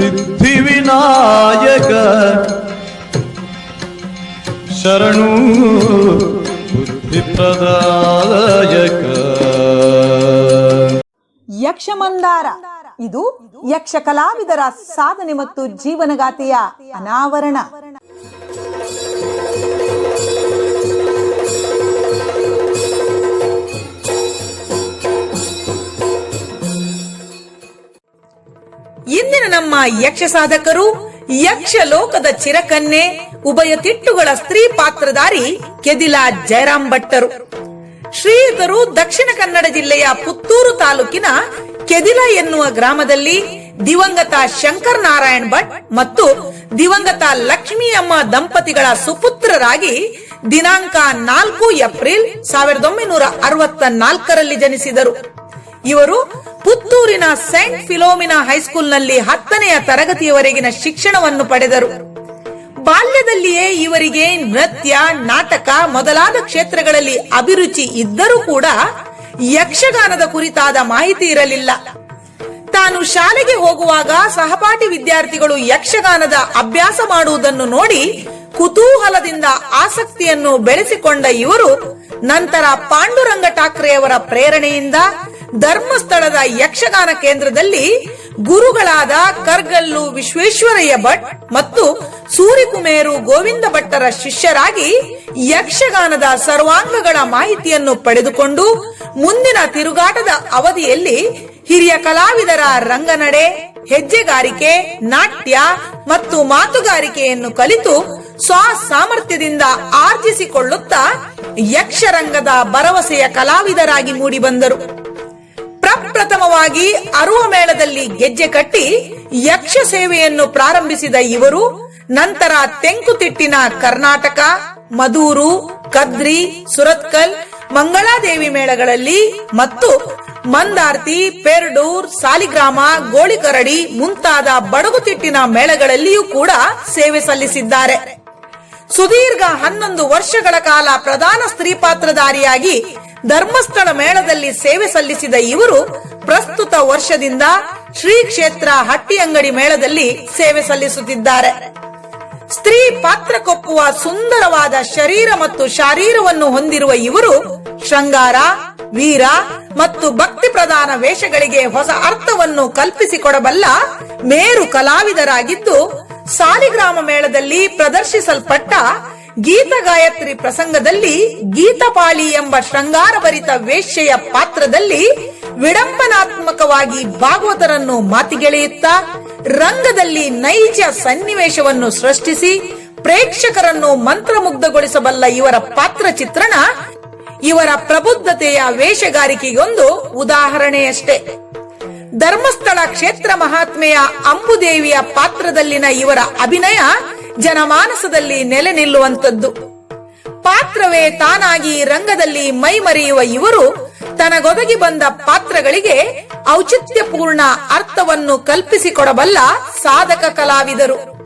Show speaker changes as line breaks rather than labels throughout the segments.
ಸಿದ್ಧಿ ವಿನಾಯಕ. ಶರಣು ಬುದ್ಧಿ ಪ್ರದಾಯಕ
ಯಕ್ಷಮಂದಾರ. ಇದು ಯಕ್ಷ ಕಲಾವಿದರ ಸಾಧನೆ ಮತ್ತು ಜೀವನಗಾಥೆಯ ಅನಾವರಣ. ನಮ್ಮ ಯಕ್ಷ ಸಾಧಕರು ಯಕ್ಷ ಲೋಕದ ಚಿರಕನ್ನೆ ಉಭಯ ತಿಟ್ಟುಗಳ ಸ್ತ್ರೀ ಪಾತ್ರಧಾರಿ ಕೆದಿಲಾ ಜಯರಾಮ್ ಭಟ್ಟರು. ಶ್ರೀಯುತರು ದಕ್ಷಿಣ ಕನ್ನಡ ಜಿಲ್ಲೆಯ ಪುತ್ತೂರು ತಾಲೂಕಿನ ಕೆದಿಲ ಎನ್ನುವ ಗ್ರಾಮದಲ್ಲಿ ದಿವಂಗತ ಶಂಕರ್ ನಾರಾಯಣ್ ಭಟ್ ಮತ್ತು ದಿವಂಗತ ಲಕ್ಷ್ಮೀ ಅಮ್ಮ ದಂಪತಿಗಳ ಸುಪುತ್ರರಾಗಿ ದಿನಾಂಕ ನಾಲ್ಕು ಏಪ್ರಿಲ್ ಸಾವಿರದ ಒಂಬೈನೂರ ಅರವತ್ತ ನಾಲ್ಕರಲ್ಲಿ ಜನಿಸಿದರು. ಇವರು ಪುತ್ತೂರಿನ ಸೈಂಟ್ ಫಿಲೋಮಿನಾ ಹೈಸ್ಕೂಲ್ನಲ್ಲಿ ಹತ್ತನೆಯ ತರಗತಿಯವರೆಗಿನ ಶಿಕ್ಷಣವನ್ನು ಪಡೆದರು. ಬಾಲ್ಯದಲ್ಲಿಯೇ ಇವರಿಗೆ ನೃತ್ಯ, ನಾಟಕ ಮೊದಲಾದ ಕ್ಷೇತ್ರಗಳಲ್ಲಿ ಅಭಿರುಚಿ ಇದ್ದರೂ ಕೂಡ ಯಕ್ಷಗಾನದ ಕುರಿತಾದ ಮಾಹಿತಿ ಇರಲಿಲ್ಲ. ತಾನು ಶಾಲೆಗೆ ಹೋಗುವಾಗ ಸಹಪಾಠಿ ವಿದ್ಯಾರ್ಥಿಗಳು ಯಕ್ಷಗಾನದ ಅಭ್ಯಾಸ ಮಾಡುವುದನ್ನು ನೋಡಿ ಕುತೂಹಲದಿಂದ ಆಸಕ್ತಿಯನ್ನು ಬೆಳೆಸಿಕೊಂಡ ಇವರು ನಂತರ ಪಾಂಡುರಂಗ ಠಾಕ್ರೆಯವರ ಪ್ರೇರಣೆಯಿಂದ ಧರ್ಮಸ್ಥಳದ ಯಕ್ಷಗಾನ ಕೇಂದ್ರದಲ್ಲಿ ಗುರುಗಳಾದ ಕರ್ಗಲ್ಲು ವಿಶ್ವೇಶ್ವರಯ್ಯ ಭಟ್ ಮತ್ತು ಸೂರಿಕುಮೇರು ಗೋವಿಂದ ಭಟ್ಟರ ಶಿಷ್ಯರಾಗಿ ಯಕ್ಷಗಾನದ ಸರ್ವಾಂಗಗಳ ಮಾಹಿತಿಯನ್ನು ಪಡೆದುಕೊಂಡು ಮುಂದಿನ ತಿರುಗಾಟದ ಅವಧಿಯಲ್ಲಿ ಹಿರಿಯ ಕಲಾವಿದರ ರಂಗನಡೆ, ಹೆಜ್ಜೆಗಾರಿಕೆ, ನಾಟ್ಯ ಮತ್ತು ಮಾತುಗಾರಿಕೆಯನ್ನು ಕಲಿತು ಸ್ವ ಸಾಮರ್ಥ್ಯದಿಂದ ಆರ್ಜಿಸಿಕೊಳ್ಳುತ್ತಾ ಯಕ್ಷರಂಗದ ಭರವಸೆಯ ಕಲಾವಿದರಾಗಿ ಮೂಡಿಬಂದರು. ಪ್ರಪ್ರಥಮವಾಗಿ ಅರುವ ಮೇಳದಲ್ಲಿ ಗೆಜ್ಜೆ ಕಟ್ಟಿ ಯಕ್ಷ ಸೇವೆಯನ್ನು ಪ್ರಾರಂಭಿಸಿದ ಇವರು, ನಂತರ ತೆಂಕುತಿಟ್ಟಿನ ಕರ್ನಾಟಕ, ಮದೂರು, ಕದ್ರಿ, ಸುರತ್ಕಲ್, ಮಂಗಳಾದೇವಿ ಮೇಳಗಳಲ್ಲಿ ಮತ್ತು ಮಂದಾರ್ತಿ, ಪೆರ್ಡೂರ್, ಸಾಲಿಗ್ರಾಮ, ಗೋಳಿಕರಡಿ ಮುಂತಾದ ಬಡಗುತಿಟ್ಟಿನ ಮೇಳಗಳಲ್ಲಿಯೂ ಕೂಡ ಸೇವೆ ಸಲ್ಲಿಸಿದ್ದಾರೆ. ಸುದೀರ್ಘ ಹನ್ನೊಂದು ವರ್ಷಗಳ ಕಾಲ ಪ್ರಧಾನ ಸ್ತ್ರೀ ಪಾತ್ರಧಾರಿಯಾಗಿ ಧರ್ಮಸ್ಥಳ ಮೇಳದಲ್ಲಿ ಸೇವೆ ಸಲ್ಲಿಸಿದ ಇವರು ಪ್ರಸ್ತುತ ವರ್ಷದಿಂದ ಶ್ರೀ ಕ್ಷೇತ್ರ ಹಟ್ಟಿ ಅಂಗಡಿ ಮೇಳದಲ್ಲಿ ಸೇವೆ ಸಲ್ಲಿಸುತ್ತಿದ್ದಾರೆ. ಸ್ತ್ರೀ ಪಾತ್ರಕೊಪ್ಪುವ ಸುಂದರವಾದ ಶರೀರ ಮತ್ತು ಶಾರೀರವನ್ನು ಹೊಂದಿರುವ ಇವರು ಶೃಂಗಾರ, ವೀರ ಮತ್ತು ಭಕ್ತಿ ಪ್ರಧಾನ ವೇಷಗಳಿಗೆ ಹೊಸ ಅರ್ಥವನ್ನು ಕಲ್ಪಿಸಿಕೊಡಬಲ್ಲ ಮೇರು ಕಲಾವಿದರಾಗಿದ್ದು, ಸಾಲಿಗ್ರಾಮ ಮೇಳದಲ್ಲಿ ಪ್ರದರ್ಶಿಸಲ್ಪಟ್ಟ ಗೀತ ಗಾಯತ್ರಿ ಪ್ರಸಂಗದಲ್ಲಿ ಗೀತಪಾಳಿ ಎಂಬ ಶೃಂಗಾರಭರಿತ ವೇಶ್ಯೆಯ ಪಾತ್ರದಲ್ಲಿ ವಿಡಂಬನಾತ್ಮಕವಾಗಿ ಭಾಗವತರನ್ನು ಮಾತಿಗೆಳೆಯುತ್ತಾ ರಂಗದಲ್ಲಿ ನೈಜ ಸನ್ನಿವೇಶವನ್ನು ಸೃಷ್ಟಿಸಿ ಪ್ರೇಕ್ಷಕರನ್ನು ಮಂತ್ರಮುಗ್ಧಗೊಳಿಸಬಲ್ಲ ಇವರ ಪಾತ್ರ ಚಿತ್ರಣ ಇವರ ಪ್ರಬುದ್ಧತೆಯ ವೇಷಗಾರಿಕೆಗೊಂದು ಉದಾಹರಣೆಯಷ್ಟೇ. ಧರ್ಮಸ್ಥಳ ಕ್ಷೇತ್ರ ಮಹಾತ್ಮೆಯ ಅಂಬುದೇವಿಯ ಪಾತ್ರದಲ್ಲಿನ ಇವರ ಅಭಿನಯ ಜನಮಾನಸದಲ್ಲಿ ನೆಲೆ ನಿಲ್ಲುವಂತದ್ದು ಪಾತ್ರವೇ ತಾನಾಗಿ ರಂಗದಲ್ಲಿ ಮೈಮರೆಯುವ ಇವರು ತನಗೊದಗಿ ಬಂದ ಪಾತ್ರಗಳಿಗೆ ಔಚಿತ್ಯಪೂರ್ಣ ಅರ್ಥವನ್ನು ಕಲ್ಪಿಸಿಕೊಡಬಲ್ಲ ಸಾಧಕ ಕಲಾವಿದರು.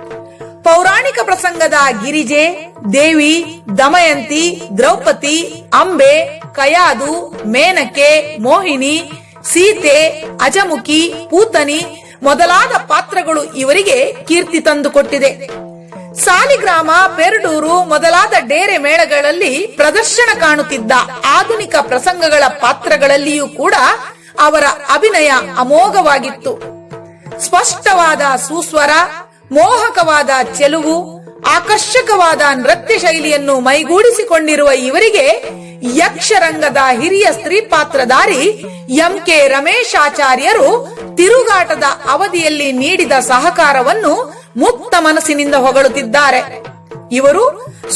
ಪೌರಾಣಿಕ ಪ್ರಸಂಗದ ಗಿರಿಜೆ, ದೇವಿ, ದಮಯಂತಿ, ದ್ರೌಪದಿ, ಅಂಬೆ, ಕಯಾದು, ಮೇನಕೆ, ಮೋಹಿನಿ, ಸೀತೆ, ಅಜಮುಖಿ, ಪೂತನಿ ಮೊದಲಾದ ಪಾತ್ರಗಳು ಇವರಿಗೆ ಕೀರ್ತಿ ತಂದುಕೊಟ್ಟಿದೆ. ಸಾಲಿಗ್ರಾಮ, ಪೆರಡೂರು ಮೊದಲಾದ ಡೇರೆ ಮೇಳಗಳಲ್ಲಿ ಪ್ರದರ್ಶನ ಕಾಣುತ್ತಿದ್ದ ಆಧುನಿಕ ಪ್ರಸಂಗಗಳ ಪಾತ್ರಗಳಲ್ಲಿಯೂ ಕೂಡ ಅವರ ಅಭಿನಯ ಅಮೋಘವಾಗಿತ್ತು. ಸ್ಪಷ್ಟವಾದ ಸುಸ್ವರ, ಮೋಹಕವಾದ ಚೆಲುವು, ಆಕರ್ಷಕವಾದ ನೃತ್ಯ ಶೈಲಿಯನ್ನು ಮೈಗೂಡಿಸಿಕೊಂಡಿರುವ ಇವರಿಗೆ ಯಕ್ಷರಂಗದ ಹಿರಿಯ ಸ್ತ್ರೀ ಪಾತ್ರಧಾರಿ ಎಂ ಕೆ ರಮೇಶ್ ಆಚಾರ್ಯರು ತಿರುಗಾಟದ ಅವಧಿಯಲ್ಲಿ ನೀಡಿದ ಸಹಕಾರವನ್ನು ಮುಕ್ತ ಮನಸ್ಸಿನಿಂದ ಹೊಗಳುತ್ತಿದ್ದಾರೆ. ಇವರು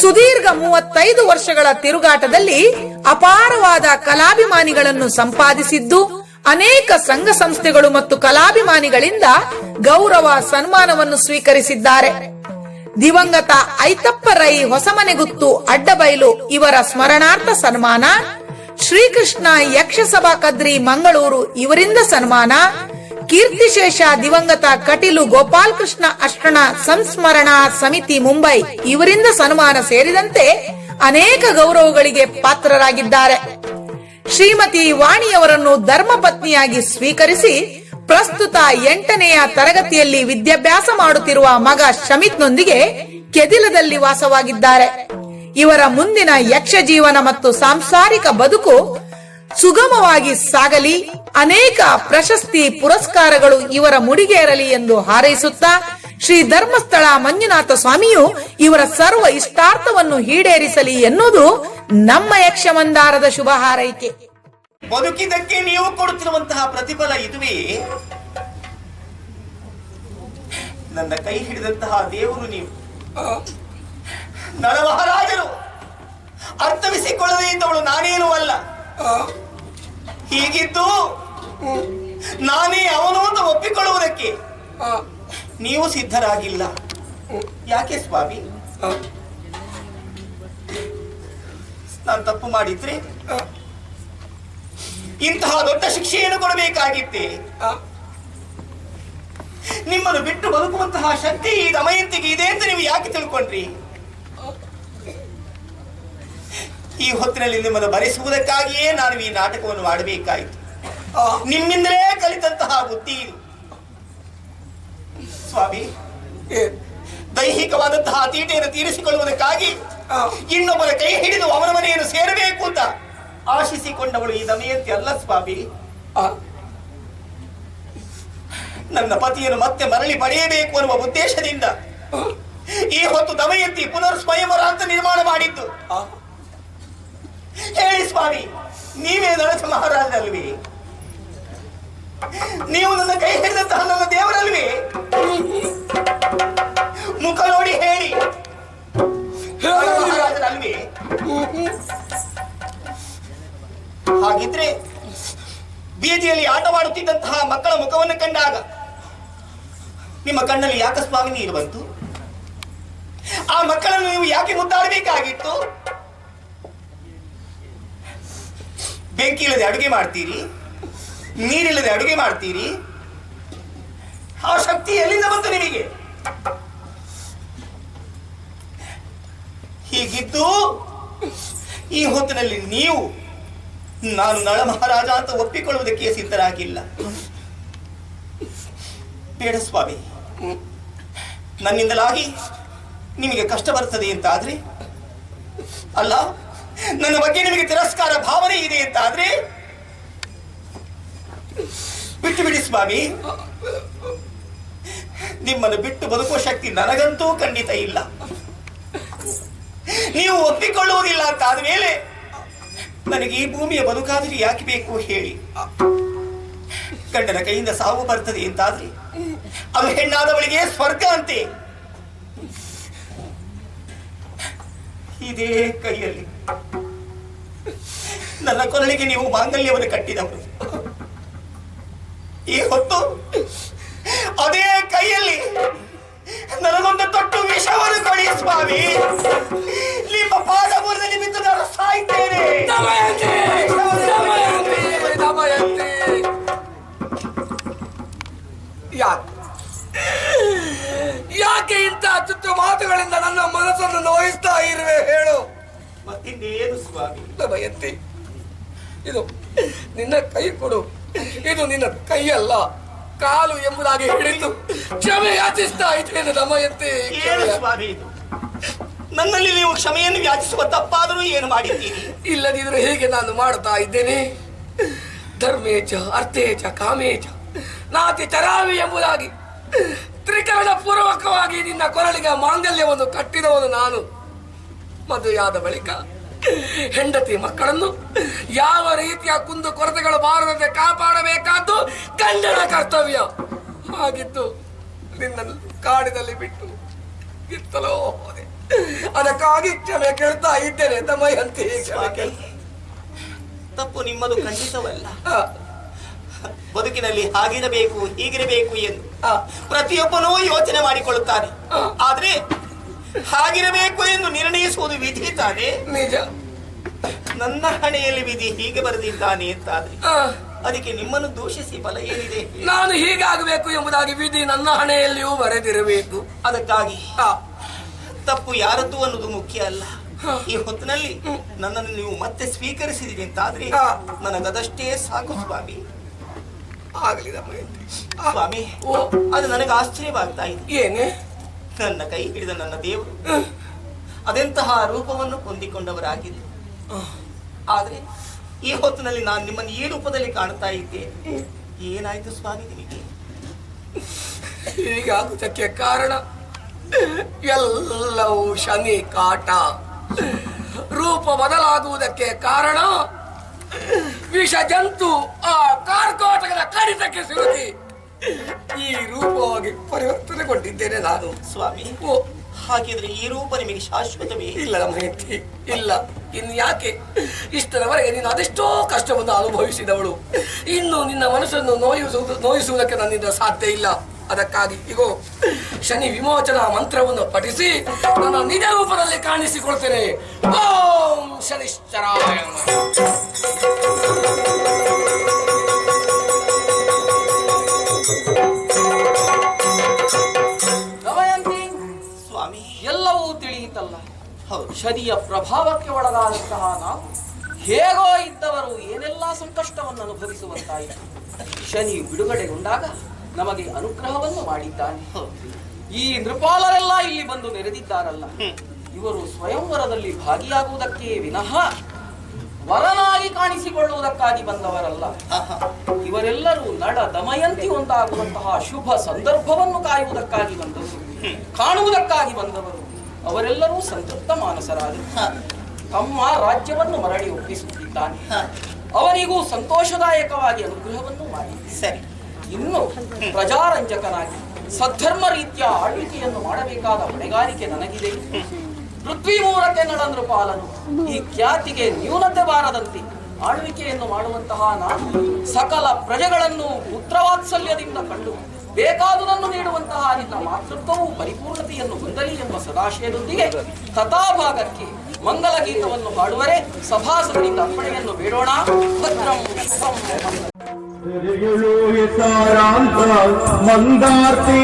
ಸುದೀರ್ಘ ಮೂವತ್ತೈದು ವರ್ಷಗಳ ತಿರುಗಾಟದಲ್ಲಿ ಅಪಾರವಾದ ಕಲಾಭಿಮಾನಿಗಳನ್ನು ಸಂಪಾದಿಸಿದ್ದು, ಅನೇಕ ಸಂಘ ಸಂಸ್ಥೆಗಳು ಮತ್ತು ಕಲಾಭಿಮಾನಿಗಳಿಂದ ಗೌರವ ಸನ್ಮಾನವನ್ನು ಸ್ವೀಕರಿಸಿದ್ದಾರೆ. ದಿವಂಗತ ಐತಪ್ಪ ರೈ ಹೊಸಮನೆಗುತ್ತು ಅಡ್ಡಬೈಲು ಇವರ ಸ್ಮರಣಾರ್ಥ ಸನ್ಮಾನ, ಶ್ರೀಕೃಷ್ಣ ಯಕ್ಷಸಭಾ ಕದ್ರಿ ಮಂಗಳೂರು ಇವರಿಂದ ಸನ್ಮಾನ ಕೀರ್ತಿಶೇಷ ದಿವಂಗತ, ಕಟೀಲು ಗೋಪಾಲ್ ಕೃಷ್ಣ ಅಷ್ಟಣ, ಸಂಸ್ಮರಣಾ ಸಮಿತಿ, ಮುಂಬೈ. ಇವರಿಂದ ಸನ್ಮಾನ ಸೇರಿದಂತೆ ಅನೇಕ ಗೌರವಗಳಿಗೆ ಪಾತ್ರರಾಗಿದ್ದಾರೆ. ಶ್ರೀಮತಿ ವಾಣಿಯವರನ್ನು ಧರ್ಮಪತ್ನಿಯಾಗಿ ಸ್ವೀಕರಿಸಿ ಪ್ರಸ್ತುತ ಎಂಟನೆಯ ತರಗತಿಯಲ್ಲಿ ವಿದ್ಯಾಭ್ಯಾಸ ಮಾಡುತ್ತಿರುವ ಮಗ ಶಮಿತ್ನೊಂದಿಗೆ ಕೆದಿಲದಲ್ಲಿ ವಾಸವಾಗಿದ್ದಾರೆ. ಇವರ ಮುಂದಿನ ಯಕ್ಷ ಜೀವನ ಮತ್ತು ಸಾಂಸಾರಿಕ ಬದುಕು ಸುಗಮವಾಗಿ ಸಾಗಲಿ. ಅನೇಕ ಪ್ರಶಸ್ತಿ ಪುರಸ್ಕಾರಗಳು ಇವರ ಮುಡಿಗೇರಲಿ ಎಂದು ಹಾರೈಸುತ್ತಾ ಶ್ರೀ ಧರ್ಮಸ್ಥಳ ಮಂಜುನಾಥ ಸ್ವಾಮಿಯು ಇವರ ಸರ್ವ ಇಷ್ಟಾರ್ಥವನ್ನು ಈಡೇರಿಸಲಿ ಎನ್ನುವುದು ನಮ್ಮ ಯಕ್ಷಮಂದಾರದ ಶುಭ ಹಾರೈಕೆ.
ಬದುಕಿದ್ದಕ್ಕೆ ನೀವು ಕೊಡುತ್ತಿರುವಂತಹ ಪ್ರತಿಫಲ ಇದುವೇ. ನನ್ನ ಕೈ ಹಿಡಿದಂತಹ ದೇವರು ನೀವು. ನರಮಹಾರಾಜರು, ಅರ್ಥವಿಸಿಕೊಳ್ಳದೇ ಇದ್ದವಳು ನಾನೇನು ಅಲ್ಲ. ಹೀಗಿದ್ದು ನಾನೇ ಅವನು ಅಂತ ಒಪ್ಪಿಕೊಳ್ಳುವುದಕ್ಕೆ ನೀವು ಸಿದ್ಧರಾಗಿಲ್ಲ. ಯಾಕೆ ಸ್ವಾಮಿ? ನಾನು ತಪ್ಪು ಮಾಡಿದ್ರೆ? ಇಂತಹ ದೊಡ್ಡ ಶಿಕ್ಷೆಯನ್ನು ಕೊಡಬೇಕಾಗಿತ್ತೆ? ನಿಮ್ಮನ್ನು ಬಿಟ್ಟು ಬದುಕುವಂತಹ ಶಕ್ತಿ ಈ ದಮಯಂತಿಗೆ ಇದೆ ಅಂತ ನೀವು ಯಾಕೆ ತಿಳ್ಕೊಂಡ್ರಿ? ಈ ಹೊತ್ತಿನಲ್ಲಿ ನಿಮ್ಮನ್ನು ಭರಿಸುವುದಕ್ಕಾಗಿಯೇ ನಾನು ಈ ನಾಟಕವನ್ನು ಮಾಡಬೇಕಾಯಿತು ನಿಮ್ಮಿಂದಲೇ ಕಲಿತಂತಹ ಬುದ್ಧಿ ಇದು. ಸ್ವಾಮಿ ದೈಹಿಕವಾದಂತಹ ತೀಟೆಯನ್ನು ತೀರಿಸಿಕೊಳ್ಳುವುದಕ್ಕಾಗಿ ಇನ್ನೊಬ್ಬರ ಕೈ ಹಿಡಿದು ಅವನ ಮನೆಯನ್ನು ಸೇರಬೇಕು ಅಂತ ಆಶಿಸಿಕೊಂಡವಳು ಈ ದಮಯಂತಿ ಅಲ್ಲ ಸ್ವಾಮಿ. ನನ್ನ ಪತಿಯನ್ನು ಮತ್ತೆ ಮರಳಿ ಪಡೆಯಬೇಕು ಅನ್ನುವ ಉದ್ದೇಶದಿಂದ ಈ ಹೊತ್ತು ದಮಯಂತಿ ಪುನರ್ ಸ್ವಯಂವರ ಅಂತ ನಿರ್ಮಾಣ ಮಾಡಿದ್ದು. ಹೇಳಿ ಸ್ವಾಮಿ ನೀವೇ ನರಸ ಮಹಾರಾಜರಲ್ವೇ? ನೀವು ನನ್ನ ಕೈ ಹಿಡಿದಂತಹ ನನ್ನ ದೇವರಲ್ವಿ? ಮುಖ ನೋಡಿ ಹೇಳಿ. ಮಹಾರಾಜರಲ್ವಿ? ಹಾಗಿದ್ರೆ ಬೀದಿಯಲ್ಲಿ ಆಟವಾಡುತ್ತಿದ್ದಂತಹ ಮಕ್ಕಳ ಮುಖವನ್ನು ಕಂಡಾಗ ನಿಮ್ಮ ಕಣ್ಣಲ್ಲಿ ಯಾಕೆ ಸ್ವಾಮಿ ನೀರು ಬಂತು ಆ ಮಕ್ಕಳನ್ನು ನೀವು ಯಾಕೆ ಮುದ್ದಾಡಬೇಕಾಗಿತ್ತು? ಬೆಂಕಿ ಇಲ್ಲದೆ ಅಡುಗೆ ಮಾಡ್ತೀರಿ? ನೀರಿಲ್ಲದೆ ಅಡುಗೆ ಮಾಡ್ತೀರಿ? ಆ ಶಕ್ತಿ ಎಲ್ಲಿಂದ ಬಂತು ನಿಮಗೆ? ಹೀಗಿದ್ದು ಈ ಹೊತ್ತಿನಲ್ಲಿ ನೀವು, ನಾನು ನಳ ಮಹಾರಾಜ ಅಂತ ಒಪ್ಪಿಕೊಳ್ಳುವುದಕ್ಕೆ ಸಿದ್ಧರಾಗಿಲ್ಲ. ಬೇಡ ಸ್ವಾಮಿ. ನನ್ನಿಂದಲಾಗಿ ನಿಮಗೆ ಕಷ್ಟ ಬರ್ತದೆ ಅಂತಾದ್ರೆ, ಅಲ್ಲ ನನ್ನ ಬಗ್ಗೆ ನಿಮಗೆ ತಿರಸ್ಕಾರ ಭಾವನೆ ಇದೆ ಅಂತ ಆದ್ರೆ ಬಿಟ್ಟು ಬಿಡಿ ಸ್ವಾಮಿ. ನಿಮ್ಮನ್ನು ಬಿಟ್ಟು ಬದುಕುವ ಶಕ್ತಿ ನನಗಂತೂ ಖಂಡಿತ ಇಲ್ಲ. ನೀವು ಒಪ್ಪಿಕೊಳ್ಳುವುದಿಲ್ಲ ಅಂತ ಆದ್ಮೇಲೆ ನನಗೆ ಈ ಭೂಮಿಯ ಬದುಕಾದರೂ ಯಾಕೆ ಬೇಕು ಹೇಳಿ. ಗಂಡನ ಕೈಯಿಂದ ಸಾವು ಬರ್ತದೆ ಅಂತಾದ್ರೆ ಅದು ಹೆಣ್ಣಾದವಳಿಗೆ ಸ್ವರ್ಗ ಅಂತೆ. ಇದೇ ಕೈಯಲ್ಲಿ. ನನ್ನ ಕೊರಳಿಗೆ ನೀವು ಮಾಂಗಲ್ಯವನ್ನು ಕಟ್ಟಿದವರು. ಈ ಹೊತ್ತು ಅದೇ ಕೈಯಲ್ಲಿ ನನಗೊಂದು ತೊಟ್ಟು ವಿಷವನ್ನು ಕೊಡಿ ಸ್ವಾಮಿ. ನಿಮ್ಮ ಪಾದಪುರದಲ್ಲಿ ಬಿದ್ದು ನಾನು ಸಾಯ್ತೇನೆ!
ಯಾಕೆ? ಯಾಕೆ ಇಂಥ ತುತ್ತು ಮಾತುಗಳಿಂದ ನನ್ನ ಮನಸ್ಸನ್ನು ನೋಯಿಸ್ತಾ ಇರುವೆ ಹೇಳು.
ಮತ್ತಿನ್ನೇನು ಸ್ವಾಮಿ?
ದಮಯಂತಿ ಇದು ನಿನ್ನ ಕೈ ಕೊಡು. ಇದು ನಿನ್ನ ಕೈಯಲ್ಲ. ಕಾಲು ಎಂಬುದಾಗಿ ಹಿಡಿದು ಕ್ಷಮೆ ಯಾಚಿಸ್ತಾ ಇದ್ದೇನೆ ದಮಯಂತಿ
ಏನು ಸ್ವಾಮಿ ಇದು? ನನ್ನಲ್ಲಿ ನೀವು ಕ್ಷಮೆಯನ್ನು ಯಾಚಿಸುವ ತಪ್ಪಾದರೂ ಏನು ಮಾಡಿದ್ದೀರಿ?
ಇಲ್ಲದಿದ್ರೆ ಹೇಗೆ ನಾನು ಮಾಡ್ತಾ ಇದ್ದೇನೆ? ಧರ್ಮೇಚ ಅರ್ಥೇಚ ಕಾಮೇಚ ನಾತಿ ಚರಾವಿ ಎಂಬುದಾಗಿ ತ್ರಿಕರಣ ಪೂರ್ವಕವಾಗಿ ನಿನ್ನ ಕೊರಳಿಗೆ ಮಾಂಗಲ್ಯವನ್ನು ಕಟ್ಟಿದವನು ನಾನು. ಮದುವೆಯಾದ ಬಳಿಕ ಹೆಂಡತಿ ಮಕ್ಕಳನ್ನು ಯಾವ ರೀತಿಯ ಕುಂದು ಕೊರತೆಗಳು ಬಾರದಂತೆ ಕಾಪಾಡಬೇಕಾದ್ದು ಗಂಡನ ಕರ್ತವ್ಯ. ಹಾಗಿದ್ದು ನಿನ್ನನ್ನು ಕಾಡಿನಲ್ಲಿ ಬಿಟ್ಟು ಇತ್ತಲೋ ಹೋದೆ. ಅದಕ್ಕಾಗಿ ಕ್ಷಮೆ ಕೇಳ್ತಾ ಇದ್ದೇನೆ ದಮಯಂತಿ
ತಪ್ಪು ನಿಮ್ಮದು ಖಂಡಿತವಲ್ಲ. ಬದುಕಿನಲ್ಲಿ ಹಾಗಿರಬೇಕು ಹೀಗಿರಬೇಕು ಎಂದು ಪ್ರತಿಯೊಬ್ಬನೂ ಯೋಚನೆ ಮಾಡಿಕೊಳ್ಳುತ್ತಾನೆ.
ಆ.
ಹಾಗಿರಬೇಕು ಎಂದು ನಿರ್ಣಯಿಸುವುದು ವಿಧಿ ತಾನೆ
ನಿಜ.
ನನ್ನ ಹಣೆಯಲ್ಲಿ ವಿಧಿ ಹೀಗೆ ಬರೆದಿದ್ದಾನೆ ಅಂತಾದ್ರೆ ಅದಕ್ಕೆ ನಿಮ್ಮನ್ನು ದೂಷಿಸಿ ಫಲ ಏನಿದೆ?
ನಾನು ಹೀಗಾಗಬೇಕು ಎಂಬುದಾಗಿ ವಿಧಿ ನನ್ನ ಹಣೆಯಲ್ಲಿಯೂ ಬರೆದಿರಬೇಕು.
ಅದಕ್ಕಾಗಿ ತಪ್ಪು ಯಾರದ್ದು ಅನ್ನೋದು ಮುಖ್ಯ ಅಲ್ಲ. ಈ ಹೊತ್ತಿನಲ್ಲಿ ನನ್ನನ್ನು ನೀವು ಮತ್ತೆ ಸ್ವೀಕರಿಸಿದಿರಿ ಅಂತಾದ್ರೆ. ನನಗದಷ್ಟೇ ಸಾಕು ಸ್ವಾಮಿ.
ಆಗಲಿ ದಮಯಂತಿ ಆ,
ಸ್ವಾಮಿ ಅದು ನನಗೆ ಆಶ್ಚರ್ಯವಾಗ್ತಾ ಇದೆ.
ಏನೇ?
ನನ್ನ ಕೈ ಹಿಡಿದ ನನ್ನ ದೇವರು. ಅದೆಂತಹ ರೂಪವನ್ನು ಹೊಂದಿಕೊಂಡವರಾಗಿದ್ದರು ಆದರೆ ಈ ಹೊತ್ತಿನಲ್ಲಿ ನಾನು ನಿಮ್ಮನ್ನು ಈ ರೂಪದಲ್ಲಿ ಕಾಣ್ತಾ ಇದ್ದೆ. ಏನಾಯಿತು ಸ್ವಾಮಿ ನಿಮಗೆ?
ಹೀಗಾಗುವುದಕ್ಕೆ ಕಾರಣ, ಎಲ್ಲವೂ ಶನಿ ಕಾಟ. ರೂಪ ಬದಲಾಗುವುದಕ್ಕೆ ಕಾರಣ ವಿಷ ಜಂತು ಆ ಕಾರ್ಕೋಟಕದ ಕಡಿತಕ್ಕೆ ಸಿಲುಕಿ. ಈ ರೂಪವಾಗಿ ಪರಿವರ್ತನೆಗೊಂಡಿದ್ದೇನೆ ನಾನು
ಸ್ವಾಮಿ.
ಓ
ಹಾಗಿದ್ರೆ ಈ ರೂಪ ನಿಮಗೆ ಶಾಶ್ವತವೇ?
ಇಲ್ಲ ಮಹಿತಿ ಇಲ್ಲ. ಇನ್ನು ಯಾಕೆ? ಇಷ್ಟರವರೆಗೆ ನೀನು ಅದೆಷ್ಟೋ ಕಷ್ಟವನ್ನು ಅನುಭವಿಸಿದವಳು. ಇನ್ನು ನಿನ್ನ ಮನಸ್ಸನ್ನು ನೋಯಿಸುವುದು ನೋಯಿಸುವುದಕ್ಕೆ ನನ್ನಿಂದ ಸಾಧ್ಯ ಇಲ್ಲ. ಅದಕ್ಕಾಗಿ ಇಗೋ ಶನಿ ವಿಮೋಚನಾ ಮಂತ್ರವನ್ನು ಪಠಿಸಿ ನನ್ನ ನಿಜ ರೂಪದಲ್ಲಿ ಕಾಣಿಸಿಕೊಳ್ತೇನೆ. ಓಂ ಶನಿಶ್ಚರಾಯ
ಹೌದು
ಶನಿಯ ಪ್ರಭಾವಕ್ಕೆ ಒಳಗಾದಂತಹ ನಾವು ಹೇಗೋ ಇದ್ದವರು ಏನೆಲ್ಲ ಸಂಕಷ್ಟವನ್ನು ಅನುಭವಿಸುವಂತಾಯಿತು. ಶನಿ ಬಿಡುಗಡೆಗೊಂಡಾಗ ನಮಗೆ ಅನುಗ್ರಹವನ್ನು ಮಾಡಿದ್ದಾನೆ. ಈ ನೃಪಾಲರೆಲ್ಲ ಇಲ್ಲಿ ಬಂದು ನೆರೆದಿದ್ದಾರಲ್ಲ. ಇವರು ಸ್ವಯಂವರದಲ್ಲಿ ಭಾಗಿಯಾಗುವುದಕ್ಕೆ ವಿನಃ ವರನಾಗಿ ಕಾಣಿಸಿಕೊಳ್ಳುವುದಕ್ಕಾಗಿ ಬಂದವರಲ್ಲ. ಇವರೆಲ್ಲರೂ ನಡ ದಮಯಂತಿ ಒಂದಾಗುವಂತಹ ಶುಭ ಸಂದರ್ಭವನ್ನು ಕಾಯುವುದಕ್ಕಾಗಿ ಬಂದವರು ಕಾಣುವುದಕ್ಕಾಗಿ ಬಂದವರು. ಅವರೆಲ್ಲರೂ ಸಂತೃಪ್ತ ಮಾನಸರಾದರು. ತಮ್ಮ ರಾಜ್ಯವನ್ನು ಮರಳಿ ಒಪ್ಪಿಸುತ್ತಿದ್ದಾನೆ. ಅವರಿಗೂ ಸಂತೋಷದಾಯಕವಾಗಿ ಅನುಗ್ರಹವನ್ನು ಮಾಡಿ.
ಸರಿ.
ಇನ್ನು ಪ್ರಜಾರಂಜಕನಾಗಿ ಸದ್ಧರ್ಮ ರೀತಿಯ ಆಳ್ವಿಕೆಯನ್ನು ಮಾಡಬೇಕಾದ ಹೊಣೆಗಾರಿಕೆ ನನಗಿದೆ. ಪೃಥ್ವಿ ನಳಂದ್ರು ಪಾಲನು ಈ ಖ್ಯಾತಿಗೆ ನ್ಯೂನತೆ ಬಾರದಂತೆ ಆಳ್ವಿಕೆಯನ್ನು ಮಾಡುವಂತಹ ನಾನು ಸಕಲ ಪ್ರಜೆಗಳನ್ನು ಪುತ್ರವಾತ್ಸಲ್ಯದಿಂದ ಕಂಡು ಬೇಕಾದುದನ್ನು ನೀಡುವಂತಹ ನಿನ್ನ ಮಾತೃತ್ವವು, ಪರಿಪೂರ್ಣತೆಯನ್ನು ಹೊಂದಲಿ ಎಂಬ ಸದಾಶಯದೊಂದಿಗೆ ಕಥಾಭಾಗಕ್ಕೆ ಮಂಗಲ ಗೀತವನ್ನು ಹಾಡುವರೆ ಸಭಾಸದರಿಂದ ಅಪ್ಪಣೆಯನ್ನು ಬೇಡೋಣ. ಭದ್ರಂ
ಮಂದಾರ್ತಿ